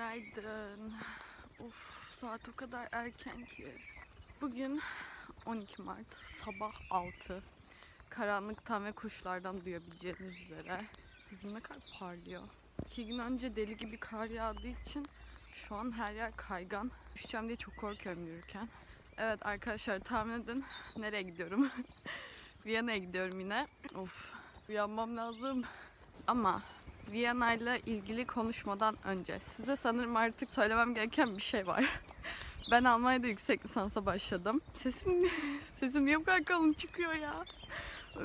Günaydın. Uf, saat o kadar erken ki. Bugün 12 Mart, sabah 6. Karanlıktan ve kuşlardan duyabileceğiniz üzere. Yüzüm ne kadar parlıyor. İki gün önce deli gibi kar yağdığı için şu an her yer kaygan. Düşeceğim diye çok korkuyorum yürürken. Evet arkadaşlar tahmin edin nereye gidiyorum. Viyana'ya gidiyorum yine. Of uyanmam lazım. Ama Viyana ile ilgili konuşmadan önce size sanırım artık söylemem gereken bir şey var. Ben Almanya'da yüksek lisansa başladım. Sesim sesim niye bu kadar kalın çıkıyor ya?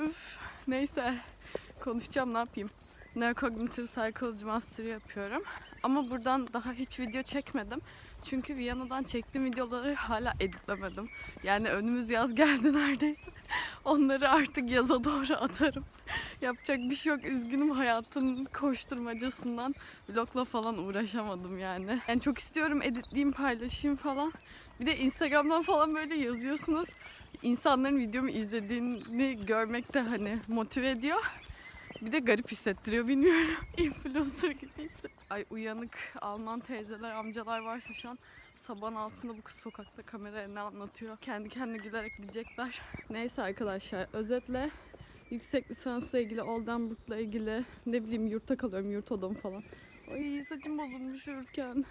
Üf. Neyse konuşacağım ne yapayım. Neurocognitive Psychology Master yapıyorum. Ama buradan daha hiç video çekmedim. Çünkü Viyana'dan çektiğim videoları hala editlemedim. Yani önümüz yaz geldi neredeyse. Onları artık yaza doğru atarım. Yapacak bir şey yok. Üzgünüm hayatın koşturmacasından vlogla falan uğraşamadım yani. Yani çok istiyorum editleyeyim, paylaşayım falan. Bir de Instagram'dan falan böyle yazıyorsunuz. İnsanların videomu izlediğini görmek de hani motive ediyor. Bir de garip hissettiriyor bilmiyorum. Influencer gibi hisset- Ay uyanık Alman teyzeler, amcalar varsa şu an sabahın altında bu kız sokakta kameraya ne anlatıyor. Kendi kendine gülerek diyecekler. Neyse arkadaşlar özetle yüksek lisansla ilgili, Oldenburg'la ilgili ne bileyim yurtta kalıyorum, yurt odamı falan. Ay saçım bozulmuş yürürken.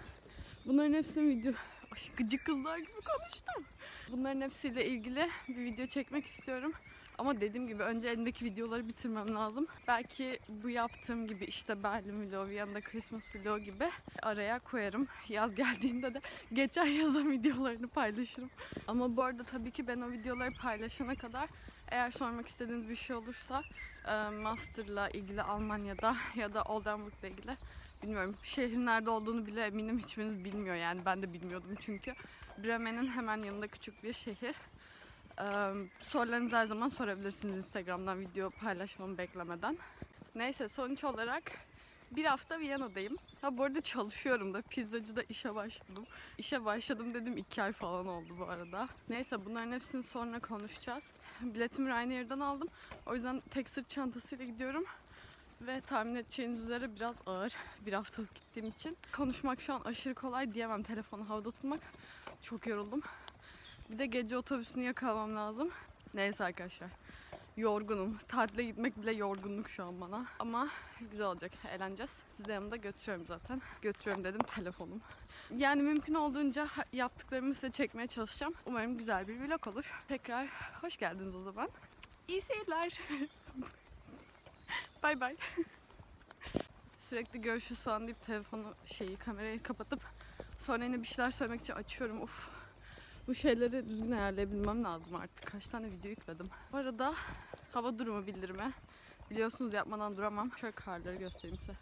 Bunların hepsini video... Ay gıcık kızlar gibi konuştum. Bunların hepsiyle ilgili bir video çekmek istiyorum. Ama dediğim gibi önce elimdeki videoları bitirmem lazım. Belki bu yaptığım gibi işte Berlin vlogu, yanında Christmas vlogu gibi araya koyarım. Yaz geldiğinde de geçen yazın videolarını paylaşırım. Ama bu arada tabii ki ben o videoları paylaşana kadar eğer sormak istediğiniz bir şey olursa e, Master'la ilgili Almanya'da ya da Oldenburg'la ilgili bilmiyorum. Şehrin nerede olduğunu bile eminim hiçbiriniz bilmiyor yani ben de bilmiyordum çünkü. Bremen'in hemen yanında küçük bir şehir. Ee, sorularınızı her zaman sorabilirsiniz Instagram'dan video paylaşmamı beklemeden. Neyse sonuç olarak bir hafta Viyana'dayım. Ha bu arada çalışıyorum da pizzacıda işe başladım. İşe başladım dedim iki ay falan oldu bu arada. Neyse bunların hepsini sonra konuşacağız. Biletimi Ryanair'dan aldım. O yüzden tek sırt çantasıyla gidiyorum. Ve tahmin edeceğiniz üzere biraz ağır bir haftalık gittiğim için. Konuşmak şu an aşırı kolay diyemem telefonu havada tutmak. Çok yoruldum. Bir de gece otobüsünü yakalamam lazım. Neyse arkadaşlar. Yorgunum. Tatile gitmek bile yorgunluk şu an bana. Ama güzel olacak. Eğleneceğiz. Sizi de yanımda götürüyorum zaten. Götürüyorum dedim telefonum. Yani mümkün olduğunca yaptıklarımı size çekmeye çalışacağım. Umarım güzel bir vlog olur. Tekrar hoş geldiniz o zaman. İyi seyirler. bay bay. Sürekli görüşürüz falan deyip telefonu şeyi kamerayı kapatıp sonra yine bir şeyler söylemek için açıyorum. Uf bu şeyleri düzgün ayarlayabilmem lazım artık. Kaç tane video yükledim. Bu arada hava durumu bildirimi. Biliyorsunuz yapmadan duramam. Şöyle karları göstereyim size.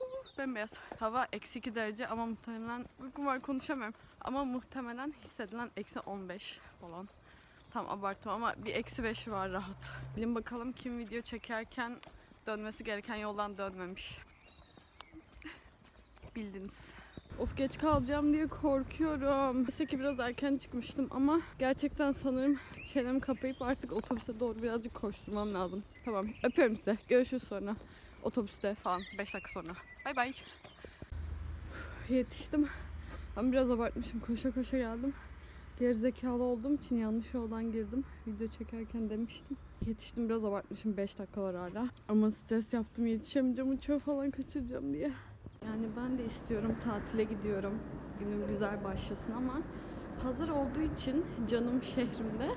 Uh, Bembeyaz. Hava eksi 2 derece ama muhtemelen uykum var konuşamıyorum. Ama muhtemelen hissedilen eksi 15 falan. Tam abarttım ama bir eksi 5 var rahat. Bilin bakalım kim video çekerken dönmesi gereken yoldan dönmemiş. Bildiniz. Of geç kalacağım diye korkuyorum. Neyse ki biraz erken çıkmıştım ama gerçekten sanırım çenemi kapayıp artık otobüse doğru birazcık koşturmam lazım. Tamam öpüyorum size. Görüşürüz sonra. Otobüste falan 5 dakika sonra. Bay bay. Yetiştim. Ben biraz abartmışım. Koşa koşa geldim. Gerizekalı olduğum için yanlış yoldan girdim. Video çekerken demiştim. Yetiştim biraz abartmışım. 5 dakika var hala. Ama stres yaptım yetişemeyeceğim. Uçağı falan kaçıracağım diye. Yani ben de istiyorum tatile gidiyorum. Günüm güzel başlasın ama pazar olduğu için canım şehrimde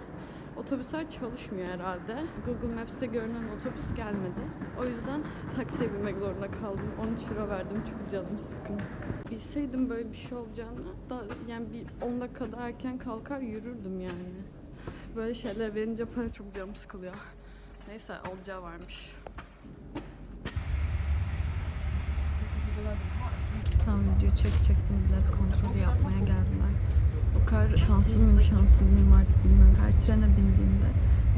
otobüsler çalışmıyor herhalde. Google Maps'te görünen otobüs gelmedi. O yüzden taksiye binmek zorunda kaldım. 13 euro verdim çok canım sıkkın. Bilseydim böyle bir şey olacağını da yani bir 10 dakika daha erken kalkar yürürdüm yani. Böyle şeyler verince para çok canım sıkılıyor. Neyse olacağı varmış. Tam video çekecektim bilet kontrolü yapmaya geldiler. O kadar şanslı mıyım şanssız mıyım artık bilmiyorum. Her trene bindiğimde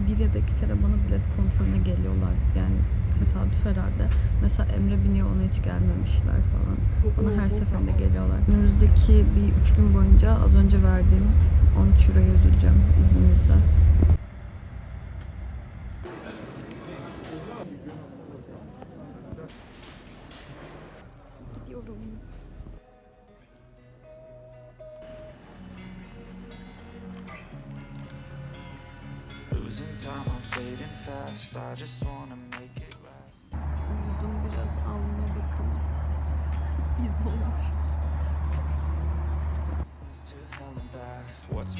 bir ya da iki kere bana bilet kontrolüne geliyorlar. Yani tesadüf herhalde. Mesela Emre biniyor ona hiç gelmemişler falan. Bana her seferinde geliyorlar. Önümüzdeki bir üç gün boyunca az önce verdiğim 13 euroya üzüleceğim izninizle.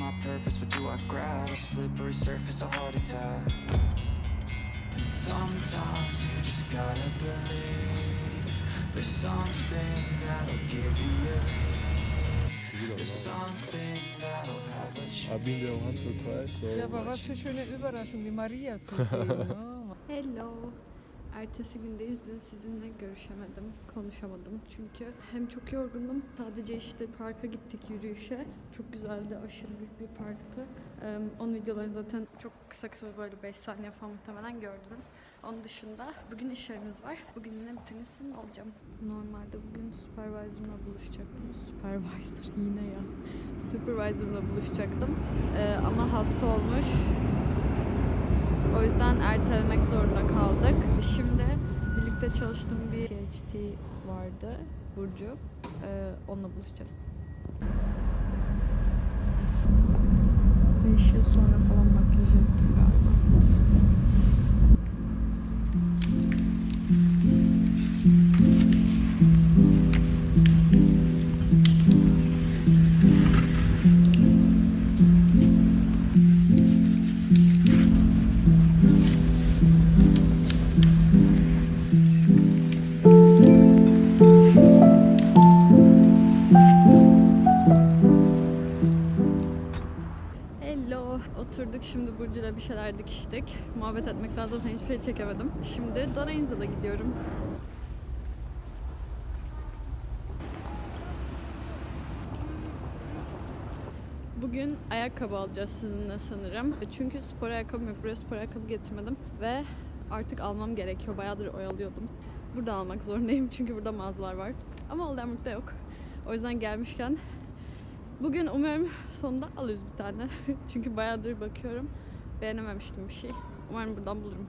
My purpose? What do I grab? A slippery surface, a heart attack. And sometimes you just gotta believe there's something that'll give you relief. There's something that'll have a change. I've been there once or twice, so Ja, aber was für schöne Überraschung, die Maria zu sehen. Hello. Ertesi gündeyiz. Dün sizinle görüşemedim, konuşamadım. Çünkü hem çok yorgundum. Sadece işte parka gittik yürüyüşe. Çok güzeldi, aşırı büyük bir parktı. Ee, onun videolarını zaten çok kısa kısa böyle 5 saniye falan muhtemelen gördünüz. Onun dışında bugün işlerimiz var. Bugün yine bütün gün olacağım. Normalde bugün supervisor'ımla buluşacaktım. Supervisor yine ya. Supervisor'ımla buluşacaktım. Ee, ama hasta olmuş. O yüzden ertelemek zorunda kaldık. Şimdi birlikte çalıştığım bir PhD vardı, Burcu. Ee, onunla buluşacağız. 5 yıl sonra falan makyaj yaptım galiba. Oturduk şimdi Burcu'yla bir şeyler dikiştik. Muhabbet etmekten zaten hiçbir şey çekemedim. Şimdi Donains'a gidiyorum. Bugün ayakkabı alacağız sizinle sanırım. Çünkü spor ayakkabım yok. Buraya spor ayakkabı getirmedim. Ve artık almam gerekiyor. Bayağıdır oyalıyordum. Burada almak zorundayım çünkü burada mağazalar var. Ama Oldenburg'da yok. O yüzden gelmişken Bugün umarım sonunda alırız bir tane. Çünkü bayağıdır bakıyorum. Beğenememiştim bir şey. Umarım buradan bulurum.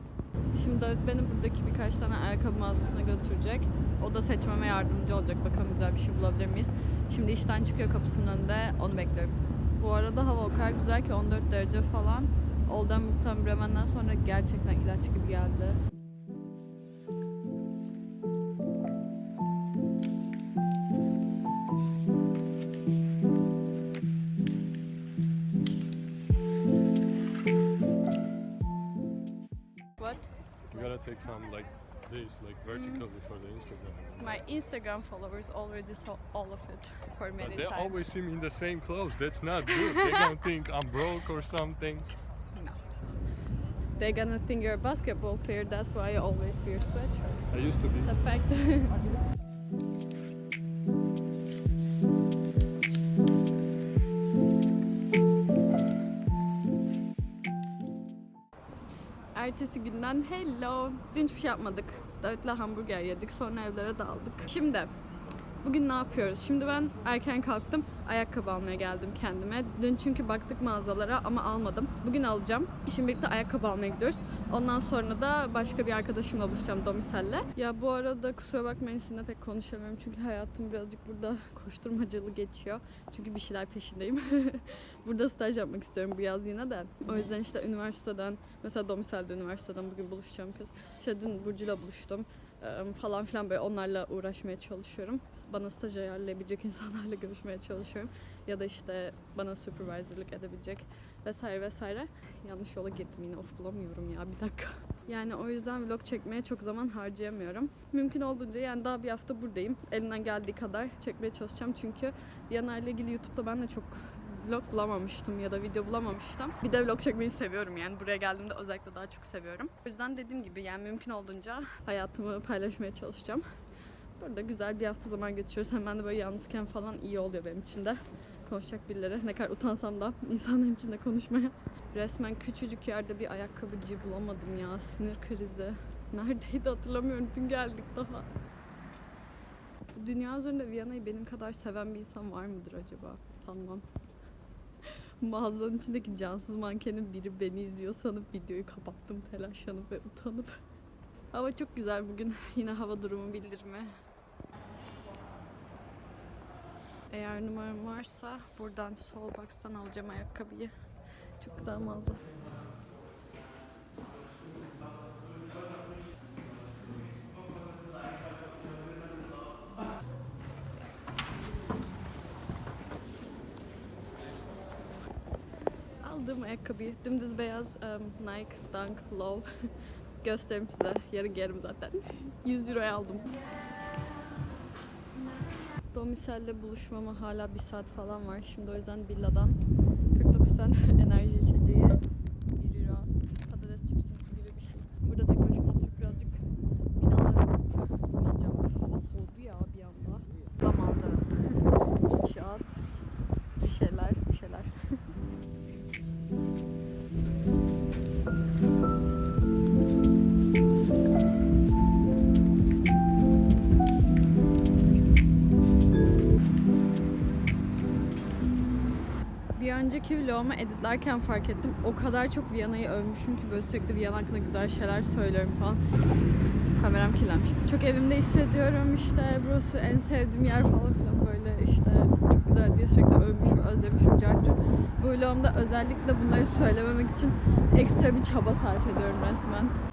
Şimdi David beni buradaki birkaç tane ayakkabı mağazasına götürecek. O da seçmeme yardımcı olacak. Bakalım güzel bir şey bulabilir miyiz? Şimdi işten çıkıyor kapısının önünde. Onu bekliyorum. Bu arada hava o kadar güzel ki 14 derece falan. Oldenburg'tan Bremen'den sonra gerçekten ilaç gibi geldi. This, like vertically for the Instagram. My Instagram followers already saw all of it for many But they times. always see me in the same clothes. That's not good. they don't think I'm broke or something. No. They're gonna think you're a basketball player, that's why I always wear sweatshirts. I used to be. It's a fact. Ertesi günden hello. Dün hiçbir şey yapmadık. Davet'le hamburger yedik. Sonra evlere dağıldık. Şimdi bugün ne yapıyoruz? Şimdi ben erken kalktım. Ayakkabı almaya geldim kendime. Dün çünkü baktık mağazalara ama almadım. Bugün alacağım. Şimdi birlikte ayakkabı almaya gidiyoruz. Ondan sonra da başka bir arkadaşımla buluşacağım Domisel'le. Ya bu arada kusura bakmayın sizinle pek konuşamıyorum. Çünkü hayatım birazcık burada koşturmacalı geçiyor. Çünkü bir şeyler peşindeyim. burada staj yapmak istiyorum bu yaz yine de. O yüzden işte üniversiteden, mesela Domisel'de üniversiteden bugün buluşacağım kız. İşte dün Burcu'yla buluştum falan filan böyle onlarla uğraşmaya çalışıyorum. Bana staj ayarlayabilecek insanlarla görüşmeye çalışıyorum. Ya da işte bana supervisorlık edebilecek vesaire vesaire. Yanlış yola girdim yine of bulamıyorum ya bir dakika. Yani o yüzden vlog çekmeye çok zaman harcayamıyorum. Mümkün olduğunca yani daha bir hafta buradayım. Elimden geldiği kadar çekmeye çalışacağım çünkü Viyana ile ilgili YouTube'da ben de çok vlog bulamamıştım ya da video bulamamıştım. Bir de vlog çekmeyi seviyorum yani buraya geldiğimde özellikle daha çok seviyorum. O yüzden dediğim gibi yani mümkün olduğunca hayatımı paylaşmaya çalışacağım. Burada güzel bir hafta zaman geçiriyoruz. Hemen de böyle yalnızken falan iyi oluyor benim için de. Konuşacak birileri. Ne kadar utansam da insanların içinde konuşmaya. Resmen küçücük yerde bir ayakkabıcı bulamadım ya. Sinir krizi. Neredeydi hatırlamıyorum. Dün geldik daha. Dünya üzerinde Viyana'yı benim kadar seven bir insan var mıdır acaba? Sanmam. Mağazanın içindeki cansız mankenin biri beni izliyor sanıp videoyu kapattım telaşlanıp ve utanıp. Hava çok güzel bugün. Yine hava durumu bildirimi. Eğer numaram varsa buradan Soulbox'tan alacağım ayakkabıyı. Çok güzel mağaza. Aldığım ayakkabıyı dümdüz beyaz em, Nike Dunk Low göstereyim size. Yarın giyerim zaten. 100 euroya aldım. Domisel'le buluşmama hala bir saat falan var. Şimdi o yüzden villadan 49 tane enerji içeceği önceki vlogumu editlerken fark ettim. O kadar çok Viyana'yı övmüşüm ki böyle sürekli Viyana hakkında güzel şeyler söylüyorum falan. Kameram kirlenmiş. Çok evimde hissediyorum işte burası en sevdiğim yer falan filan böyle işte çok güzel diye sürekli övmüşüm, özlemişim carcı. Bu vlogumda özellikle bunları söylememek için ekstra bir çaba sarf ediyorum resmen.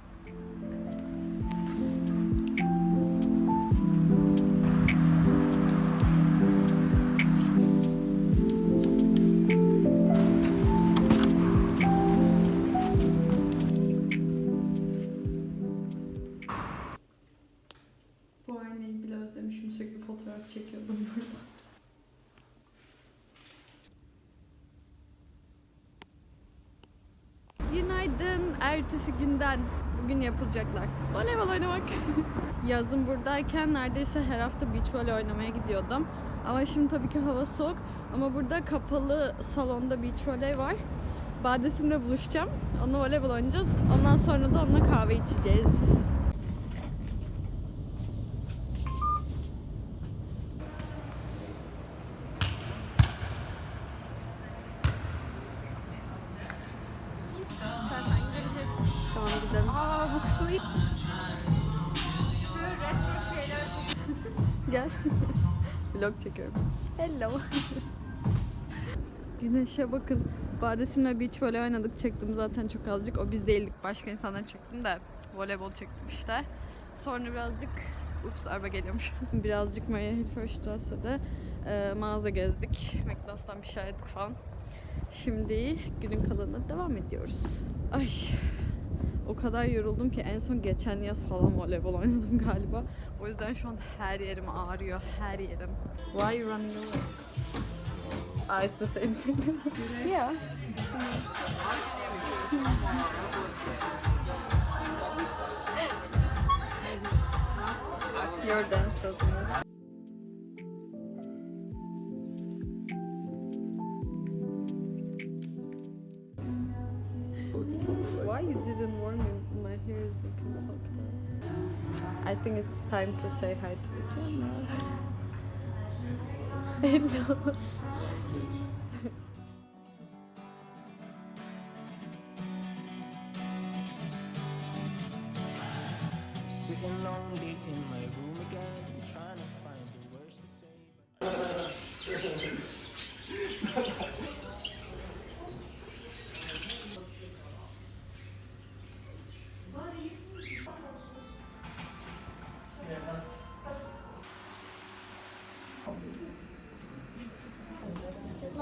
Yapılacaklar. Voleybol oynamak. Yazın buradayken neredeyse her hafta beach volley oynamaya gidiyordum. Ama şimdi tabii ki hava soğuk. Ama burada kapalı salonda beach volley var. Badesim'le buluşacağım. Onunla voleybol oynayacağız. Ondan sonra da onunla kahve içeceğiz. Güneşe bakın. Badesim'le beach volley oynadık. Çektim zaten çok azıcık. O biz değildik. Başka insanlar çektim de. Voleybol çektim işte. Sonra birazcık Ups araba geliyormuş. birazcık Maya Hilferstrasse'de e, mağaza gezdik. McDonald's'tan bir şey falan. Şimdi günün kalanına devam ediyoruz. Ay o kadar yoruldum ki en son geçen yaz falan voleybol oynadım galiba. O yüzden şu an her yerim ağrıyor, her yerim. Why you running away? Ah, the same thing. yeah. Your dance doesn't? Why you didn't warn me? My hair is looking fucked. I think it's time to say hi to the camera. Hello. Sitting Thank you.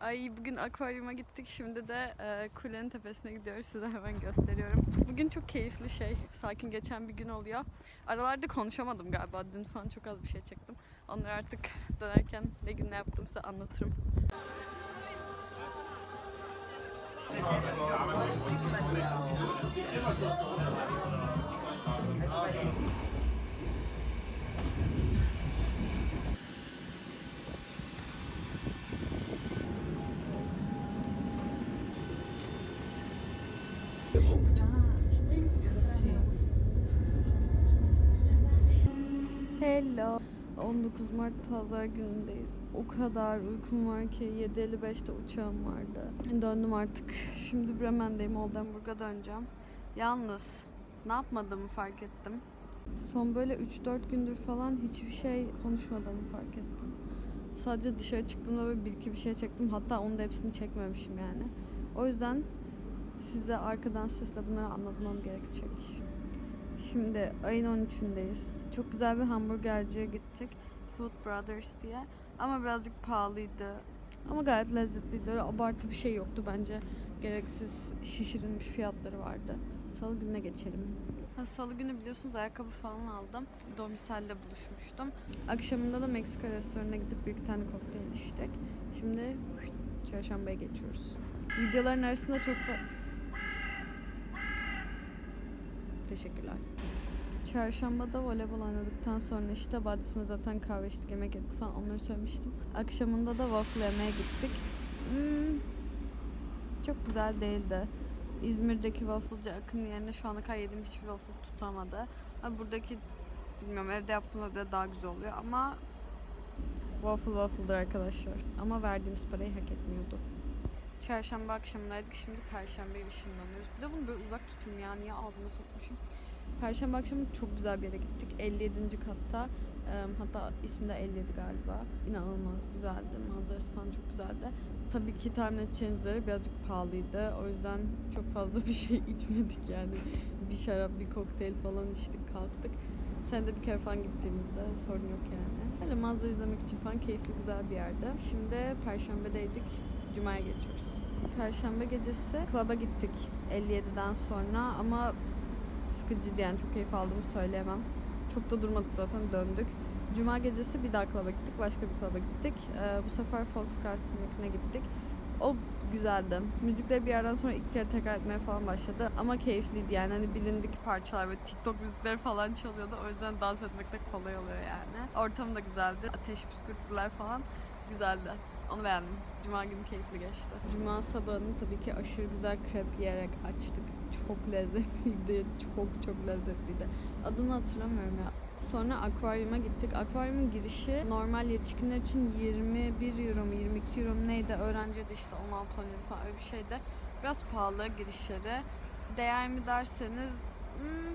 Ay bugün akvaryuma gittik. Şimdi de e, kulenin tepesine gidiyoruz. Size hemen gösteriyorum. Bugün çok keyifli şey. Sakin geçen bir gün oluyor. Aralarda konuşamadım galiba. Dün falan çok az bir şey çektim. Onları artık dönerken ne gün ne yaptım size anlatırım. Hello. 19 Mart pazar günündeyiz. O kadar uykum var ki 7.55'te uçağım vardı. Döndüm artık. Şimdi Bremen'deyim. Oldenburg'a döneceğim. Yalnız ne yapmadığımı fark ettim. Son böyle 3-4 gündür falan hiçbir şey konuşmadığımı fark ettim. Sadece dışarı çıktığımda böyle bir iki bir şey çektim. Hatta onun da hepsini çekmemişim yani. O yüzden size arkadan sesle bunları anlatmam gerekecek. Şimdi ayın 13'ündeyiz. Çok güzel bir hamburgerciye gittik. Food Brothers diye. Ama birazcık pahalıydı. Ama gayet lezzetliydi. Öyle abartı bir şey yoktu bence. Gereksiz şişirilmiş fiyatları vardı. Salı gününe geçelim. Ha, Salı günü biliyorsunuz ayakkabı falan aldım. Domisel'le buluşmuştum. Akşamında da Meksika restoranına gidip bir tane kokteyl içtik. Şimdi çarşambaya geçiyoruz. Videoların arasında çok Teşekkürler. Çarşambada voleybol oynadıktan sonra işte Badis'me zaten kahve içtik, yemek yedik falan onları söylemiştim. Akşamında da waffle yemeye gittik. Hmm, çok güzel değildi. İzmir'deki wafflecı Akın yerine şu ana kadar yediğim hiçbir waffle tutamadı. Ha, buradaki bilmiyorum evde yaptığımda bile daha güzel oluyor ama waffle waffle'dır arkadaşlar. Ama verdiğimiz parayı hak etmiyordu. Çarşamba akşamındaydık. Şimdi Perşembe'ye ışınlanıyoruz. Bir de bunu böyle uzak tutayım ya. Niye ağzıma sokmuşum? Perşembe akşamı çok güzel bir yere gittik. 57. katta. Hatta ismi de 57 galiba. İnanılmaz güzeldi. Manzarası falan çok güzeldi. Tabii ki tahmin edeceğiniz üzere birazcık pahalıydı. O yüzden çok fazla bir şey içmedik yani. Bir şarap, bir kokteyl falan içtik kalktık. Sen de bir kere falan gittiğimizde sorun yok yani. Öyle manzara izlemek için falan keyifli güzel bir yerde. Şimdi Perşembe'deydik. Cuma'ya geçiyoruz. Perşembe gecesi klaba gittik 57'den sonra ama sıkıcıydı yani çok keyif aldığımı söyleyemem. Çok da durmadık zaten döndük. Cuma gecesi bir daha klaba gittik. Başka bir klaba gittik. Ee, bu sefer Volksgarten'ınkine gittik. O güzeldi. Müzikleri bir yerden sonra iki kere tekrar etmeye falan başladı. Ama keyifliydi yani. Hani bilindik parçalar böyle TikTok müzikleri falan çalıyordu. O yüzden dans etmek de kolay oluyor yani. Ortam da güzeldi. Ateş püskürttüler falan. Güzeldi. Onu beğendim. Cuma günü keyifli geçti. Cuma sabahını tabii ki aşırı güzel krep yiyerek açtık. Çok lezzetliydi. Çok çok lezzetliydi. Adını hatırlamıyorum ya. Sonra akvaryuma gittik. Akvaryumun girişi normal yetişkinler için 21 euro mu 22 euro mu neydi? Öğrenciye de işte 16 17 falan öyle bir şeydi. Biraz pahalı girişleri. Değer mi derseniz hmm,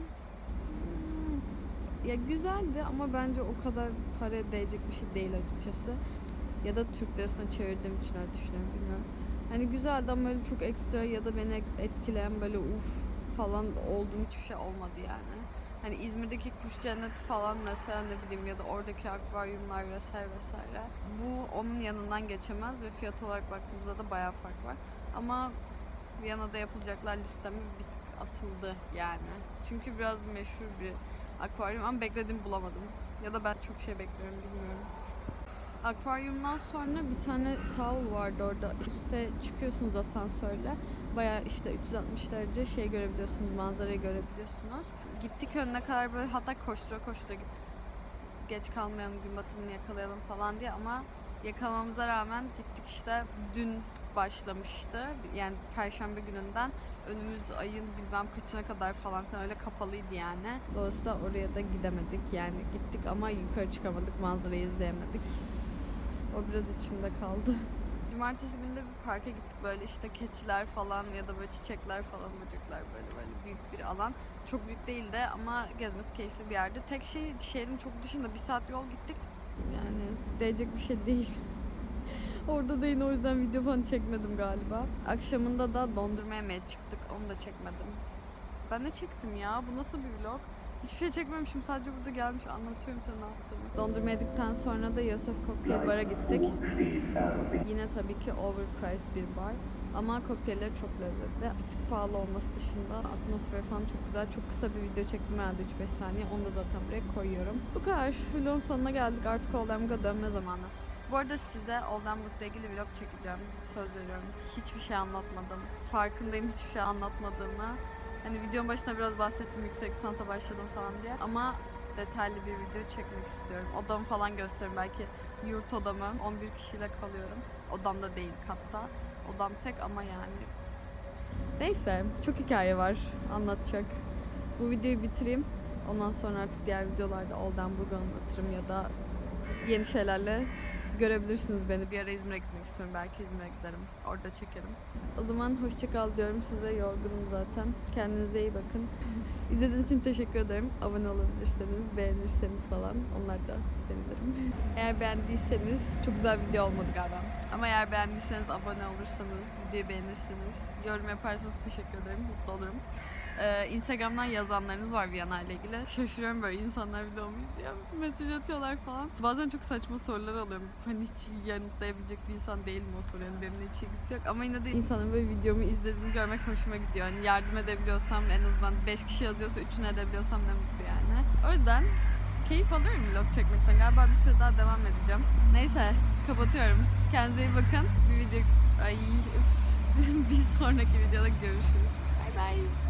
hmm, ya güzeldi ama bence o kadar para değecek bir şey değil açıkçası. Ya da Türk lirasına çevirdiğim için öyle düşünüyorum bilmiyorum. Hani güzeldi ama öyle çok ekstra ya da beni etkileyen böyle uf falan olduğum hiçbir şey olmadı yani. Hani İzmir'deki kuş cenneti falan mesela ne bileyim ya da oradaki akvaryumlar vesaire vesaire. Bu onun yanından geçemez ve fiyat olarak baktığımızda da bayağı fark var. Ama Viyana'da yapılacaklar listeme bir tık atıldı yani. Çünkü biraz meşhur bir akvaryum ama beklediğimi bulamadım. Ya da ben çok şey bekliyorum bilmiyorum. Akvaryumdan sonra bir tane tavul vardı orada. Üste çıkıyorsunuz asansörle. Baya işte 360 derece şey görebiliyorsunuz, manzarayı görebiliyorsunuz. Gittik önüne kadar böyle hatta koştura koştura gittik. Geç kalmayalım, gün batımını yakalayalım falan diye ama yakalamamıza rağmen gittik işte dün başlamıştı. Yani perşembe gününden önümüz ayın bilmem kaçına kadar falan filan öyle kapalıydı yani. Dolayısıyla oraya da gidemedik yani gittik ama yukarı çıkamadık, manzarayı izleyemedik. O biraz içimde kaldı. Cumartesi günü de bir parka gittik böyle işte keçiler falan ya da böyle çiçekler falan böcekler böyle böyle büyük bir alan. Çok büyük değildi ama gezmesi keyifli bir yerdi. Tek şey şehrin çok dışında bir saat yol gittik. Yani değecek bir şey değil. Orada da yine o yüzden video falan çekmedim galiba. Akşamında da dondurma yemeye çıktık. Onu da çekmedim. Ben de çektim ya. Bu nasıl bir vlog? Hiçbir şey çekmemişim. Sadece burada gelmiş anlatıyorum sana ne yaptığımı. Dondurma yedikten sonra da Yosef Kokteyl Bar'a gittik. Yine tabii ki overpriced bir bar. Ama kokteylleri çok lezzetli. Bir tık pahalı olması dışında atmosfer falan çok güzel. Çok kısa bir video çektim herhalde 3-5 saniye. Onu da zaten buraya koyuyorum. Bu kadar. Vlogun sonuna geldik. Artık Oldenburg'a dönme zamanı. Bu arada size Oldenburg'la ilgili vlog çekeceğim. Söz veriyorum. Hiçbir şey anlatmadım. Farkındayım hiçbir şey anlatmadığımı. Hani videonun başında biraz bahsettim yüksek lisansa başladım falan diye. Ama detaylı bir video çekmek istiyorum. Odamı falan gösteririm. Belki yurt odamı. 11 kişiyle kalıyorum. Odamda değil katta. Odam tek ama yani. Neyse çok hikaye var anlatacak. Bu videoyu bitireyim. Ondan sonra artık diğer videolarda Oldenburg'u anlatırım ya da yeni şeylerle görebilirsiniz beni. Bir ara İzmir'e gitmek istiyorum. Belki İzmir'e giderim. Orada çekerim. O zaman hoşça kal diyorum size. Yorgunum zaten. Kendinize iyi bakın. İzlediğiniz için teşekkür ederim. Abone olabilirseniz, beğenirseniz falan onlar da sevinirim. Eğer beğendiyseniz, çok güzel video olmadı galiba. Ama eğer beğendiyseniz abone olursanız, videoyu beğenirseniz, yorum yaparsanız teşekkür ederim. Mutlu olurum. Ee, Instagram'dan yazanlarınız var Viyana ile ilgili. Şaşırıyorum böyle insanlar videomu izliyor, mesaj atıyorlar falan. Bazen çok saçma sorular alıyorum. Hani hiç yanıtlayabilecek bir insan değilim o soru. Yani benimle hiç ilgisi yok. Ama yine de insanın böyle videomu izlediğini görmek hoşuma gidiyor. Hani yardım edebiliyorsam en azından 5 kişi yazıyorsa 3'ünü edebiliyorsam ne mutlu yani. O yüzden keyif alıyorum vlog çekmekten. Galiba bir süre daha devam edeceğim. Neyse kapatıyorum. Kendinize iyi bakın. Bir video... Ay bir sonraki videoda görüşürüz. Bay bay.